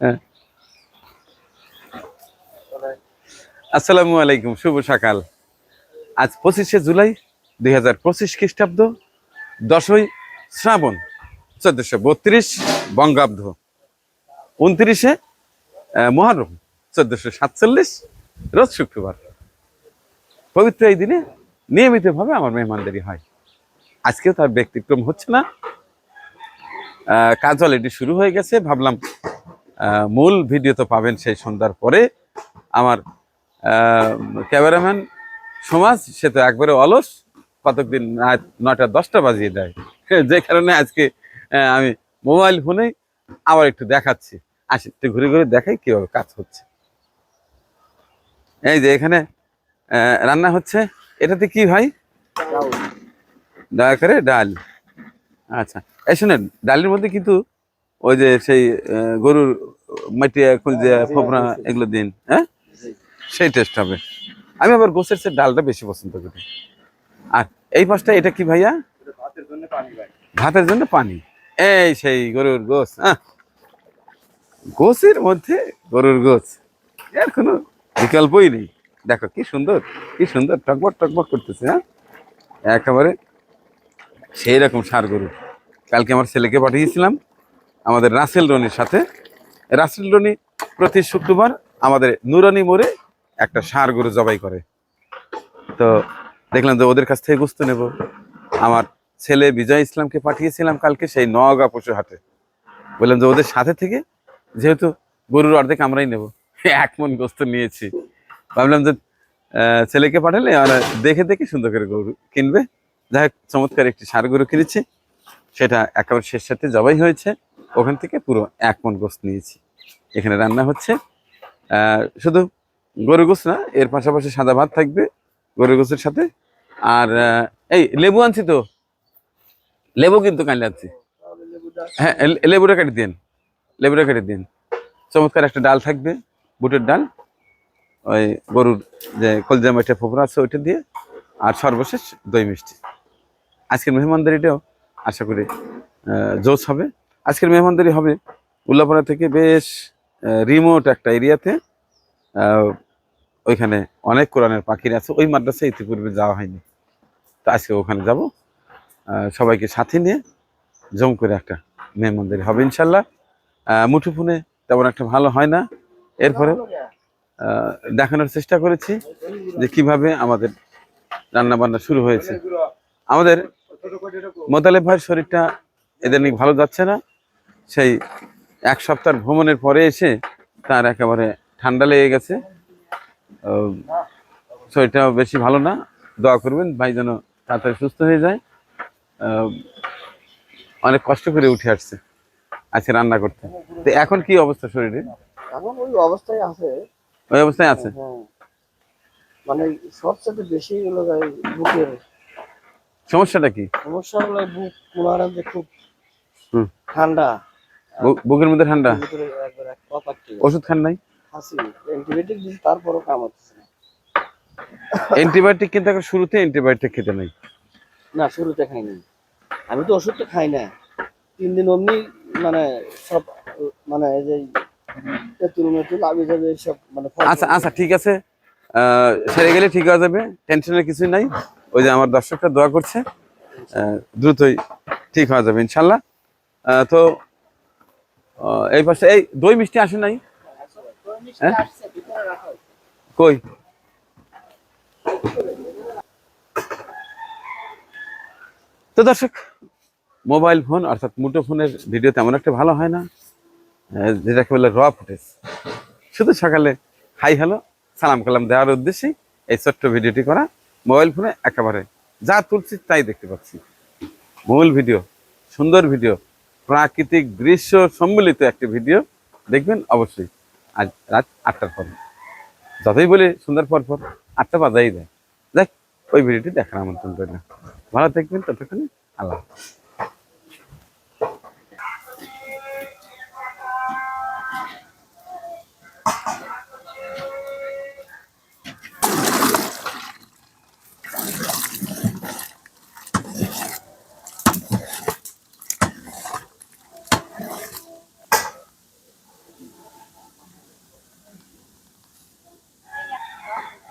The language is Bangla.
হ্যাঁ। আসসালামু আলাইকুম, শুভ সকাল। আজ পঁচিশে জুলাই দুই হাজার পঁচিশ খ্রিস্টাব্দ, দশই শ্রাবণ, চোদ্দশো বত্রিশ বঙ্গাব্দ। উনত্রিশে মহরম, চোদ্দশো সাতচল্লিশ, রোজ শুক্রবার। পবিত্র এই দিনে নিয়মিতভাবে আমার মেহমানদারি হয়। আজকেও তার ব্যতিক্রম হচ্ছে না। কাজ অলরেডি শুরু হয়ে গেছে, ভাবলাম মূল ভিডিও তো পাবেন সেই সন্ধ্যার পরে। আমার ক্যামেরাম্যান সমাজ সে তো একবারে অলস। কতকদিন নটা দশটা বাজিয়ে দেয়। যে কারণে আজকে আমি মোবাইল ফোনে আবার একটু দেখাচ্ছি। আসি একটু ঘুরে ঘুরে দেখাই কীভাবে কাজ হচ্ছে। এই যে এখানে রান্না হচ্ছে। এটাতে কি ভাই? দয়া করে ডাল। আচ্ছা এই শুনেন ডালের মধ্যে কিন্তু ওই যে সেই গরুর মাটিয়া খুঁজে ফোপরা এগুলো দিন হ্যাঁ? সেই টেস্ট হবে। আমি আবার গোসের সে ডালটা বেশি পছন্দ করি। আর এই পাশটা এটা কি ভাইয়া? ভাতের জন্য পানি। এই সেই গরুর গোস হ্যাঁ? গোসের মধ্যে গরুর গোস। এর কোনো বিকল্পই নেই। দেখো কি সুন্দর কি সুন্দর টকবক টকবক করতেছে হ্যাঁ? একেবারে সেই রকম সার গরু। কালকে আমার ছেলেকে পাঠিয়েছিলাম। আমাদের রাসেল রনির সাথে। রাসেল রনি প্রতি শুক্রবার আমাদের নুরানি মোড়ে একটা সার গরু জবাই করে। তো দেখলাম যে ওদের কাছ থেকে গুস্ত নেব। আমার ছেলে বিজয় ইসলামকে পাঠিয়েছিলাম কালকে সেই নওগাঁ পশু হাটে। বললাম যে ওদের সাথে থেকে যেহেতু গরুর অর্ধেক আমরাই নেব, এক মন গোস্ত নিয়েছি। ভাবলাম যে ছেলেকে পাঠালে ওরা দেখে দেখে সুন্দর করে গরু কিনবে। যাই হোক, চমৎকার একটি সার গরু কিনেছি। সেটা একেবারে শেষ সাথে জবাই হয়েছে। ওখান থেকে পুরো এক মন গোস্ত নিয়েছি। এখানে রান্না হচ্ছে শুধু গরু গোস না, এর পাশাপাশি সাদা ভাত থাকবে গরু গোসের সাথে। আর এই লেবু আনছি তো। লেবু কিন্তু কাইলে আনছি। হ্যাঁ লেবুটা কেটে দিন। লেবুটা কেটে দিন। চমৎকার একটা ডাল থাকবে, বুটের ডাল। ওই গরুর যে কলজা মাঠে ফোপরা আছে, ওইটা দিয়ে। আর সর্বশেষ দই মিষ্টি। আজকের মেহমানদারিটাও আশা করি জোশ হবে। আজকের মেহমানদারি হবে উল্লাপাড়া থেকে বেশ রিমোট একটা এরিয়াতে। ওইখানে অনেক কোরআনের পাখির আছে, ওই মাদ্রাসায় ইতিপূর্বে যাওয়া হয়নি। তো আজকে ওখানে যাব। সবাইকে সাথে নিয়ে জম করে একটা মেহমানদারি হবে ইনশাল্লাহ। মুঠোফোনে তেমন একটা ভালো হয় না। এরপরে দেখানোর চেষ্টা করেছি যে কীভাবে আমাদের রান্না বান্না শুরু হয়েছে। আমাদের মোতালেব ভাইয়ের শরীরটা এদিন ভালো যাচ্ছে না। সেই এক সপ্তাহ ভ্রমণের পরে এসে তার একেবারে ঠান্ডা লেগে গেছে। শরীরটাও বেশি ভালো না। দোয়া করবেন ভাই যেন তাড়াতাড়ি সুস্থ হয়ে যায়। অনেক কষ্ট করে উঠে আসছে আজকে রান্না করতে। তো এখন কি অবস্থা শরীরে এখন ওই অবস্থায় আছে। ওই অবস্থায় আছে? হ্যাঁ মানে সবচেয়ে বেশি হলো বুকের। সমস্যাটা কি? সমস্যা হলো বুক কোনারা যে খুব হুম। ঠান্ডা। বুকের মধ্যে ঠান্ডা। ওষুধ খান নাই? অ্যান্টিবায়োটিক তারপরও কাম হচ্ছে না। অ্যান্টিবায়োটিক কিন্তু এখন শুরুতে অ্যান্টিবায়োটিক খেতে নাই। না শুরুতে খাইনি। আমি তো ওষুধ তো খাই না। তিন দিন অমনি মানে সব মানে এই যে তেঁতুল মেতুল আবি যাবে সব মানে আচ্ছা আচ্ছা ঠিক আছে। সেরে গেলে ঠিক হয়ে যাবে টেনশনের কিছুই নাই। ওই যে আমার দর্শকরা দোয়া করছে দ্রুতই ঠিক হয়ে যাবে ইনশাল্লাহ। তো এই পাশে, এই দই মিষ্টি আসে নাই? হ্যাঁ? কই? তো দর্শক, মোবাইল ফোন অর্থাৎ মুঠো ফোনের ভিডিও তেমন একটা ভালো হয় না যেটাকে বলে র ফুটেজ শুধু সকালে হাই হ্যালো সালাম কালাম দেওয়ার উদ্দেশ্যে এই ছোট্ট ভিডিওটি করা মোবাইল ফোনে একেবারে যা তুলছি তাই দেখতে পাচ্ছি। মূল ভিডিও সুন্দর ভিডিও প্রাকৃতিক দৃশ্য সম্মিলিত একটি ভিডিও দেখবেন অবশ্যই। আজ রাত আটটার পর। যতই বলি সুন্দর পর পর, আটটা বাজাই দেয়। দেখ ওই ভিডিওটি দেখার আমন্ত্রণ রইল। ভালো দেখবেন ততক্ষণে আল্লাহ